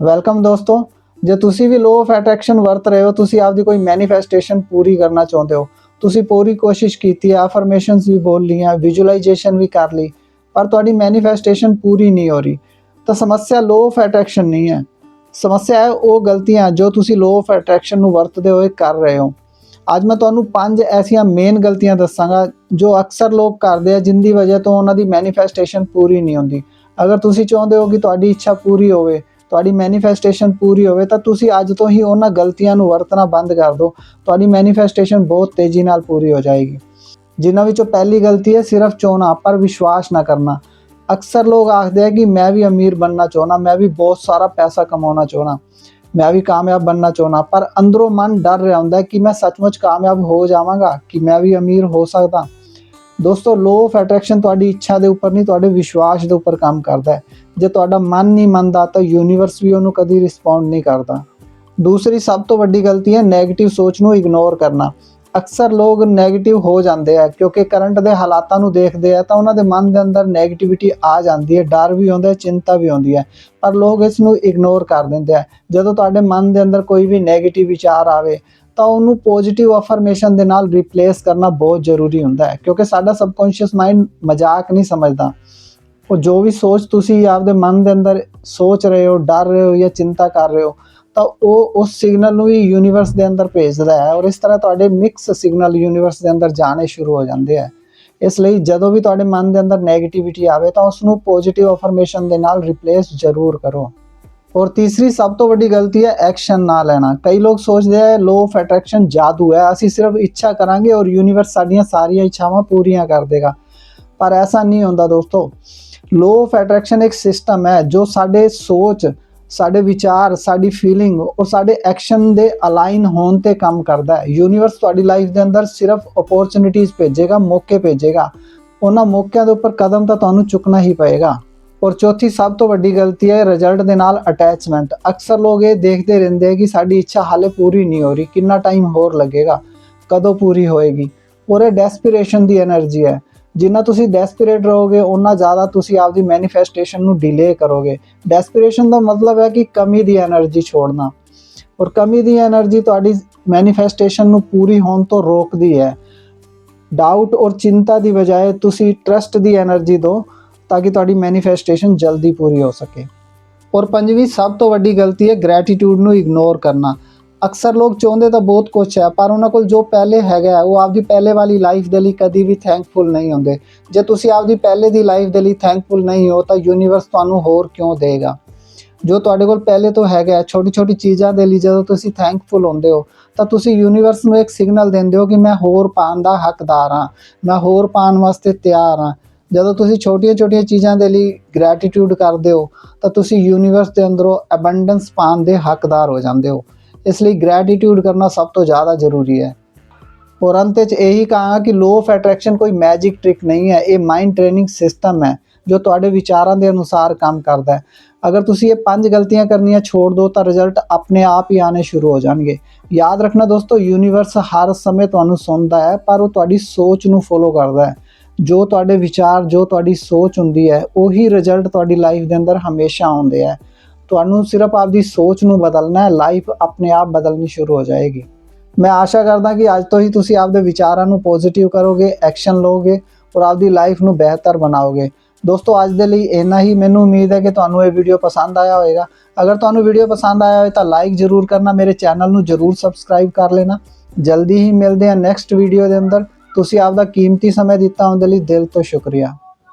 Welcome ਦੋਸਤੋ। ਜੇ ਤੁਸੀਂ ਵੀ ਲੋ ਆਫ ਅਟਰੈਕਸ਼ਨ ਵਰਤ ਰਹੇ ਹੋ, ਤੁਸੀਂ ਆਪਦੀ ਕੋਈ ਮੈਨੀਫੈਸਟੇਸ਼ਨ ਪੂਰੀ ਕਰਨਾ ਚਾਹੁੰਦੇ ਹੋ। ਤੁਸੀਂ ਪੂਰੀ ਕੋਸ਼ਿਸ਼ ਕੀਤੀ ਹੈ ਅਫਰਮੇਸ਼ਨਸ ਵੀ ਬੋਲ ਲਈਆਂ ਵਿਜ਼ੂਅਲਾਈਜੇਸ਼ਨ ਵੀ ਕਰ ਲਈ, ਪਰ ਤੁਹਾਡੀ ਮੈਨੀਫੈਸਟੇਸ਼ਨ ਪੂਰੀ ਨਹੀਂ ਹੋ ਰਹੀ। ਤਾਂ ਸਮੱਸਿਆ ਲੋ ਆਫ ਅਟਰੈਕਸ਼ਨ ਨਹੀਂ ਹੈ। ਸਮੱਸਿਆ ਹੈ ਉਹ ਗਲਤੀਆਂ ਜੋ ਤੁਸੀਂ ਲੋ ਆਫ ਅਟਰੈਕਸ਼ਨ ਨੂੰ ਵਰਤਦੇ ਹੋਏ ਕਰ ਰਹੇ ਹੋ। ਅੱਜ ਮੈਂ ਤੁਹਾਨੂੰ ਪੰਜ ਐਸੀਆਂ ਮੇਨ ਗਲਤੀਆਂ ਦੱਸਾਂਗਾ, ਜੋ ਅਕਸਰ ਲੋਕ ਕਰਦੇ ਆ, ਜਿੰਦੀ ਵਜ੍ਹਾ ਤੋਂ ਉਹਨਾਂ ਦੀ ਮੈਨੀਫੈਸਟੇਸ਼ਨ ਪੂਰੀ ਨਹੀਂ ਹੁੰਦੀ। ਅਗਰ ਤੁਸੀਂ ਚਾਹੁੰਦੇ ਹੋ ਕਿ ਤੁਹਾਡੀ ਇੱਛਾ ਪੂਰੀ ਹੋਵੇ ਤੁਹਾਡੀ ਮੈਨੀਫੈਸਟੇਸ਼ਨ ਪੂਰੀ ਹੋਵੇ ਤਾਂ ਤੁਸੀਂ ਅੱਜ ਤੋਂ ਹੀ ਉਹਨਾਂ ਗਲਤੀਆਂ ਨੂੰ ਵਰਤਣਾ ਬੰਦ ਕਰ ਦਿਓ। ਤੁਹਾਡੀ ਮੈਨੀਫੈਸਟੇਸ਼ਨ ਬਹੁਤ ਤੇਜ਼ੀ ਨਾਲ ਪੂਰੀ ਹੋ ਜਾਏਗੀ। ਜਿਨ੍ਹਾਂ ਵਿੱਚੋਂ ਪਹਿਲੀ ਗਲਤੀ ਹੈ, ਸਿਰਫ ਚਾਹਣਾ ਪਰ ਵਿਸ਼ਵਾਸ ਨਾ ਕਰਨਾ। ਅਕਸਰ ਲੋਕ ਆਖਦੇ ਆ ਕਿ ਮੈਂ ਵੀ ਅਮੀਰ ਬਣਨਾ ਚਾਹਣਾ ਮੈਂ ਵੀ ਬਹੁਤ ਸਾਰਾ ਪੈਸਾ ਕਮਾਉਣਾ ਚਾਹਣਾ ਮੈਂ ਵੀ ਕਾਮਯਾਬ ਬਣਨਾ ਚਾਹਣਾ ਪਰ ਅੰਦਰੋਂ ਮਨ ਡਰ ਰਿਹਾ ਹੁੰਦਾ ਕਿ ਮੈਂ ਸੱਚਮੁੱਚ ਕਾਮਯਾਬ ਹੋ ਜਾਵਾਂਗਾ, ਕਿ ਮੈਂ ਵੀ ਅਮੀਰ ਹੋ ਸਕਦਾ। ਦੋਸਤੋ ਲੋ ਆਫ ਅਟਰੈਕਸ਼ਨ ਤੁਹਾਡੀ ਇੱਛਾ ਦੇ ਉੱਪਰ ਨਹੀਂ, ਤੁਹਾਡੇ ਵਿਸ਼ਵਾਸ ਦੇ ਉੱਪਰ ਕੰਮ ਕਰਦਾ ਹੈ। ਜੇ ਤੁਹਾਡਾ ਮਨ ਨਹੀਂ ਮੰਨਦਾ, ਤਾਂ ਯੂਨੀਵਰਸ ਵੀ ਉਹਨੂੰ ਕਦੀ ਰਿਸਪੌਂਡ ਨਹੀਂ ਕਰਦਾ। ਦੂਸਰੀ ਸਭ ਤੋਂ ਵੱਡੀ ਗਲਤੀ ਹੈ 네ਗੇਟਿਵ ਸੋਚ ਨੂੰ ਇਗਨੋਰ ਕਰਨਾ। ਅਕਸਰ ਲੋਕ 네ਗੇਟਿਵ ਹੋ ਜਾਂਦੇ ਆ, ਕਿਉਂਕਿ ਕਰੰਟ ਦੇ ਹਾਲਾਤਾਂ ਨੂੰ ਦੇਖਦੇ ਆ, ਤਾਂ ਉਹਨਾਂ ਦੇ ਮਨ ਦੇ ਅੰਦਰ 네ਗੇਟਿਵਿਟੀ ਆ ਜਾਂਦੀ ਹੈ, ਡਰ ਵੀ ਆਉਂਦਾ ਹੈ, ਚਿੰਤਾ ਵੀ ਆਉਂਦੀ ਹੈ। ਪਰ ਲੋਕ ਇਸ ਨੂੰ ਇਗਨੋਰ ਕਰ ਦਿੰਦੇ ਆ। ਜਦੋਂ ਤੁਹਾਡੇ ਮਨ ਦੇ ਅੰਦਰ ਕੋਈ ਵੀ 네ਗੇਟਿਵ ਵਿਚਾਰ ਆਵੇ ਤਾਂ ਉਹਨੂੰ ਪੋਜ਼ਿਟਿਵ ਅਫਰਮੇਸ਼ਨ ਦੇ ਨਾਲ ਰਿਪਲੇਸ ਕਰਨਾ ਬਹੁਤ ਜ਼ਰੂਰੀ ਹੁੰਦਾ ਹੈ, ਕਿਉਂਕਿ ਸਾਡਾ ਸਬਕੌਂਸ਼ੀਅਸ ਮਾਈਂਡ ਮਜ਼ਾਕ ਨਹੀਂ ਸਮਝਦਾ। ਉਹ ਜੋ ਵੀ ਸੋਚ ਤੁਸੀਂ ਆਪਦੇ ਮਨ ਦੇ ਅੰਦਰ ਸੋਚ ਰਹੇ ਹੋ, ਡਰ ਰਹੇ ਹੋ ਜਾਂ ਚਿੰਤਾ ਕਰ ਰਹੇ ਹੋ, ਤਾਂ ਉਹ ਉਸ ਸਿਗਨਲ ਨੂੰ ਹੀ ਯੂਨੀਵਰਸ ਦੇ ਅੰਦਰ ਭੇਜਦਾ ਹੈ ਔਰ ਇਸ ਤਰ੍ਹਾਂ ਤੁਹਾਡੇ ਮਿਕਸ ਸਿਗਨਲ ਯੂਨੀਵਰਸ ਦੇ ਅੰਦਰ ਜਾਣੇ ਸ਼ੁਰੂ ਹੋ ਜਾਂਦੇ ਆ ਇਸ ਲਈ ਜਦੋਂ ਵੀ ਤੁਹਾਡੇ ਮਨ ਦੇ ਅੰਦਰ 네ਗੇਟਿਵਿਟੀ ਆਵੇ ਤਾਂ ਉਸ ਨੂੰ ਪੋਜ਼ਿਟਿਵ ਅਫਰਮੇਸ਼ਨ ਦੇ ਨਾਲ ਰਿਪਲੇਸ ਜ਼ਰੂਰ ਕਰੋ। ਔਰ ਤੀਸਰੀ ਸਭ ਤੋਂ ਵੱਡੀ ਗਲਤੀ ਹੈ ਐਕਸ਼ਨ ਨਾ ਲੈਣਾ। ਕਈ ਲੋਕ ਸੋਚਦੇ ਆ ਲੋ ਆਫ ਅਟਰੈਕਸ਼ਨ ਜਾਦੂ ਹੈ, ਅਸੀਂ ਸਿਰਫ ਇੱਛਾ ਕਰਾਂਗੇ ਔਰ ਯੂਨੀਵਰਸ ਸਾਡੀਆਂ ਸਾਰੀਆਂ ਇੱਛਾਵਾਂ ਪੂਰੀਆਂ ਕਰ ਦੇਗਾ। ਪਰ ਐਸਾ ਨਹੀਂ ਹੁੰਦਾ ਦੋਸਤੋ। ਲੋ ਆਫ ਅਟਰੈਕਸ਼ਨ ਇੱਕ ਸਿਸਟਮ ਹੈ ਜੋ ਸਾਡੇ ਸੋਚ, ਸਾਡੇ ਵਿਚਾਰ, ਸਾਡੀ ਫੀਲਿੰਗ ਔਰ ਸਾਡੇ ਐਕਸ਼ਨ ਦੇ ਅਲਾਈਨ ਹੋਣ ਤੇ ਕੰਮ ਕਰਦਾ ਹੈ। ਯੂਨੀਵਰਸ ਤੁਹਾਡੀ ਲਾਈਫ ਦੇ ਅੰਦਰ ਸਿਰਫ ਓਪਰਚੁਨਿਟੀਜ਼ ਭੇਜੇਗਾ, ਮੌਕੇ ਭੇਜੇਗਾ। ਉਹਨਾਂ ਮੌਕਿਆਂ ਦੇ ਉੱਪਰ ਕਦਮ ਤਾਂ ਤੁਹਾਨੂੰ ਚੁੱਕਣਾ ਹੀ ਪਏਗਾ। ਔਰ ਚੌਥੀ ਸਭ ਤੋਂ ਵੱਡੀ ਗਲਤੀ ਹੈ ਰਿਜ਼ਲਟ ਦੇ ਨਾਲ ਅਟੈਚਮੈਂਟ ਅਕਸਰ ਲੋਕ ਇਹ ਦੇਖਦੇ ਰਹਿੰਦੇ ਆ ਕਿ ਸਾਡੀ ਇੱਛਾ ਹਾਲੇ ਪੂਰੀ ਨਹੀਂ ਹੋ ਰਹੀ, ਕਿੰਨਾ ਟਾਈਮ ਹੋਰ ਲੱਗੇਗਾ, ਕਦੋਂ ਪੂਰੀ ਹੋਏਗੀ। ਔਰ ਇਹ ਡੈਸਪੀਰੇਸ਼ਨ ਦੀ એનર્ਜੀ ਹੈ। ਜਿੰਨਾ ਤੁਸੀਂ ਡੈਸਪੀਰੇਟ ਰਹੋਗੇ ਉਨਾ ਜ਼ਿਆਦਾ ਤੁਸੀਂ ਆਪਦੀ ਮੈਨੀਫੈਸਟੇਸ਼ਨ ਨੂੰ ਡਿਲੇ ਕਰੋਗੇ। ਡੈਸਪੀਰੇਸ਼ਨ ਦਾ ਮਤਲਬ ਹੈ ਕਿ ਕਮੀ ਦੀ એનર્ਜੀ ਛੋੜਨਾ। ਔਰ ਕਮੀ ਦੀ એનર્ਜੀ ਤੁਹਾਡੀ ਮੈਨੀਫੈਸਟੇਸ਼ਨ ਨੂੰ ਪੂਰੀ ਹੋਣ ਤੋਂ ਰੋਕਦੀ ਹੈ। ਡਾਊਟ ਔਰ ਚਿੰਤਾ ਦੀ ਬਜਾਏ ਤੁਸੀਂ ਟਰਸਟ ਦੀ એનર્ਜੀ ਦਿਓ। ਤਾਂ ਕਿ ਤੁਹਾਡੀ ਮੈਨੀਫੈਸਟੇਸ਼ਨ ਜਲਦੀ ਪੂਰੀ ਹੋ ਸਕੇ। ਔਰ ਪੰਜਵੀਂ ਸਭ ਤੋਂ ਵੱਡੀ ਗਲਤੀ ਹੈ ਗ੍ਰੈਟੀਟਿਊਡ ਨੂੰ ਇਗਨੋਰ ਕਰਨਾ। ਅਕਸਰ ਲੋਕ ਚਾਹੁੰਦੇ ਤਾਂ ਬਹੁਤ ਕੁਝ ਹੈ, ਪਰ ਉਹਨਾਂ ਕੋਲ ਜੋ ਪਹਿਲੇ ਹੈਗਾ ਉਹ ਆਪਦੀ ਪਹਿਲੇ ਵਾਲੀ ਲਾਈਫ ਦੇ ਲਈ ਕਦੀ ਵੀ ਥੈਂਕਫੁਲ ਨਹੀਂ ਹੁੰਦੇ। ਜੇ ਤੁਸੀਂ ਆਪਦੀ ਪਹਿਲੇ ਦੀ ਲਾਈਫ ਦੇ ਲਈ ਥੈਂਕਫੁਲ ਨਹੀਂ ਹੋ, ਤਾਂ ਯੂਨੀਵਰਸ ਤੁਹਾਨੂੰ ਹੋਰ ਕਿਉਂ ਦੇਗਾ? ਜੋ ਤੁਹਾਡੇ ਕੋਲ ਪਹਿਲੇ ਤੋਂ ਹੈਗਾ ਛੋਟੀ ਛੋਟੀ ਚੀਜ਼ਾਂ ਦੇ ਲਈ ਜਦੋਂ ਤੁਸੀਂ ਥੈਂਕਫੁਲ ਹੁੰਦੇ ਹੋ, ਤਾਂ ਤੁਸੀਂ ਯੂਨੀਵਰਸ ਨੂੰ ਇੱਕ ਸਿਗਨਲ ਦਿੰਦੇ ਹੋ ਕਿ ਮੈਂ ਹੋਰ ਪਾਉਣ ਦਾ ਹੱਕਦਾਰ ਹਾਂ, ਮੈਂ ਹੋਰ ਪਾਉਣ ਵਾਸਤੇ ਤਿਆਰ ਹਾਂ। ਜਦੋਂ ਤੁਸੀਂ ਛੋਟੀਆਂ-ਛੋਟੀਆਂ ਚੀਜ਼ਾਂ ਦੇ ਲਈ ਗ੍ਰੈਟੀਟਿਊਡ ਕਰਦੇ ਹੋ, ਤਾਂ ਤੁਸੀਂ ਯੂਨੀਵਰਸ ਦੇ ਅੰਦਰੋਂ ਅਬੰਡੈਂਸ ਪਾਉਣ ਦੇ ਹੱਕਦਾਰ ਹੋ ਜਾਂਦੇ ਹੋ। ਇਸ ਲਈ ਗ੍ਰੈਟੀਟਿਊਡ ਕਰਨਾ ਸਭ ਤੋਂ ਜ਼ਿਆਦਾ ਜ਼ਰੂਰੀ ਹੈ। ਔਰ ਅੰਤ ਵਿੱਚ ਇਹੀ ਕਹਾਂਗਾ ਕਿ ਲੋ ਆਫ ਅਟਰੈਕਸ਼ਨ ਕੋਈ ਮੈਜਿਕ ਟ੍ਰਿਕ ਨਹੀਂ ਹੈ, ਇਹ ਮਾਈਂਡ ਟ੍ਰੇਨਿੰਗ ਸਿਸਟਮ ਹੈ, ਜੋ ਤੁਹਾਡੇ ਵਿਚਾਰਾਂ ਦੇ ਅਨੁਸਾਰ ਕੰਮ ਕਰਦਾ ਹੈ। ਅਗਰ ਤੁਸੀਂ ਇਹ ਪੰਜ ਗਲਤੀਆਂ ਕਰਨੀਆਂ ਛੋੜ ਦਿਓ ਤਾਂ ਰਿਜ਼ਲਟ ਆਪਣੇ ਆਪ ਹੀ ਆਣੇ ਸ਼ੁਰੂ ਹੋ ਜਾਣਗੇ। ਯਾਦ ਰੱਖਣਾ ਦੋਸਤੋ ਯੂਨੀਵਰਸ ਹਰ ਸਮੇਂ ਤੁਹਾਨੂੰ ਸੁਣਦਾ ਹੈ, ਪਰ ਉਹ ਤੁਹਾਡੀ ਸੋਚ ਨੂੰ ਫੋਲੋ ਕਰਦਾ ਹੈ। ਜੋ ਤੁਹਾਡੇ ਵਿਚਾਰ, ਜੋ ਤੁਹਾਡੀ ਸੋਚ ਹੁੰਦੀ ਹੈ, ਉਹੀ ਰਿਜ਼ਲਟ ਤੁਹਾਡੀ ਲਾਈਫ ਦੇ ਅੰਦਰ ਹਮੇਸ਼ਾ ਆਉਂਦੇ ਆ। ਤੁਹਾਨੂੰ ਸਿਰਫ ਆਪਦੀ ਸੋਚ ਨੂੰ ਬਦਲਣਾ ਹੈ ਲਾਈਫ ਆਪਣੇ ਆਪ ਬਦਲਣੀ ਸ਼ੁਰੂ ਹੋ ਜਾਏਗੀ। ਮੈਂ ਆਸ਼ਾ ਕਰਦਾ ਕਿ ਅੱਜ ਤੋਂ ਹੀ ਤੁਸੀਂ ਆਪਦੇ ਵਿਚਾਰਾਂ ਨੂੰ ਪੋਜ਼ਿਟਿਵ ਕਰੋਗੇ ਐਕਸ਼ਨ ਲਓਗੇ ਔਰ ਆਪਦੀ ਲਾਈਫ ਨੂੰ ਬਿਹਤਰ ਬਣਾਓਗੇ। ਦੋਸਤੋ, ਅੱਜ ਦੇ ਲਈ ਇੰਨਾ ਹੀ। ਮੈਨੂੰ ਉਮੀਦ ਹੈ ਕਿ ਤੁਹਾਨੂੰ ਇਹ ਵੀਡੀਓ ਪਸੰਦ ਆਇਆ ਹੋਵੇਗਾ। ਅਗਰ ਤੁਹਾਨੂੰ ਵੀਡੀਓ ਪਸੰਦ ਆਇਆ ਹੋਵੇ ਤਾਂ ਲਾਈਕ ਜ਼ਰੂਰ ਕਰਨਾ। ਮੇਰੇ ਚੈਨਲ ਨੂੰ ਜ਼ਰੂਰ ਸਬਸਕ੍ਰਾਈਬ ਕਰ ਲੈਣਾ। ਜਲਦੀ ਹੀ ਮਿਲਦੇ ਹਾਂ ਨੈਕਸਟ ਵੀਡੀਓ ਦੇ ਅੰਦਰ। ਤੁਸੀਂ ਆਪਦਾ ਕੀਮਤੀ ਸਮਾਂ ਦਿੱਤਾ ਉਹਦੇ ਲਈ ਦਿਲ ਤੋਂ ਸ਼ੁਕਰੀਆ।